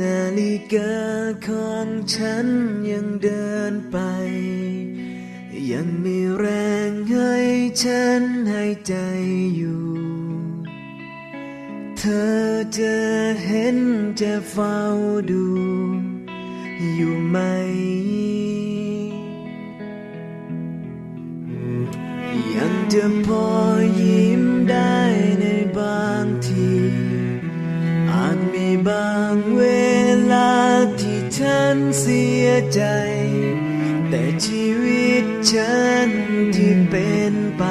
นาฬิกาของฉันยังเดินไป ยังมีแรงให้ฉันหายใจอยู่ เธอจะเห็นจะเฝ้าดู อยู่ไหม ยังจะพอยิ้มได้ในบาง บางเวลาที่ฉันเสียใจ แต่ชีวิตฉันที่เป็นไป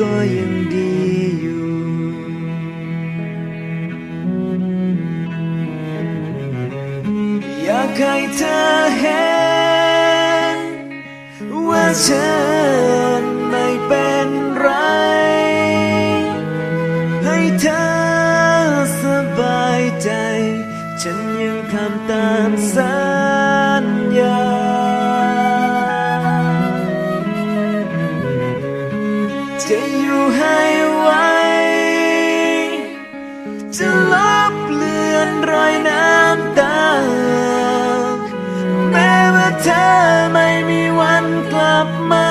ก็ยังดีอยู่ อยากให้เธอเห็นว่าฉัน นยังทำตามสัญญา จะอยู่ให้ไวจะลบเลือนรอยน้ำตา แม้ว่าเธอไม่มีวันกลับมา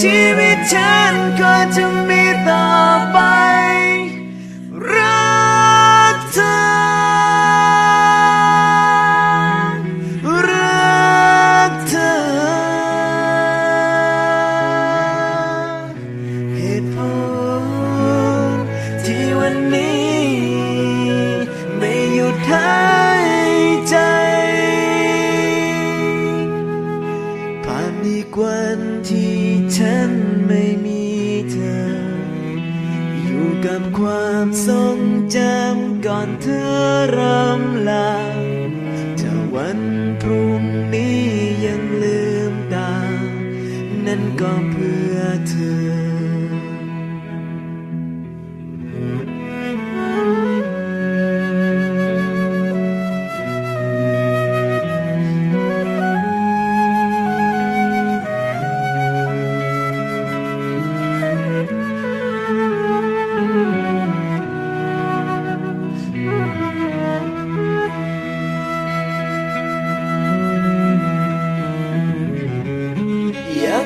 ชีวิตฉันก็จะมีต่อไป กับความทรงจำก่อนเธอรำลาถ้าวันพรุ่งนี้ยังลืมตา นั่นก็เพื่อเธอ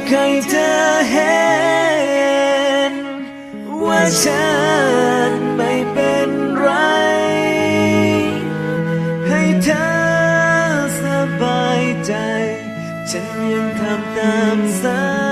อยากให้เธอเห็น ว่าฉันไม่เป็นไร ให้เธอสบายใจ ฉันยังทำตามสัญ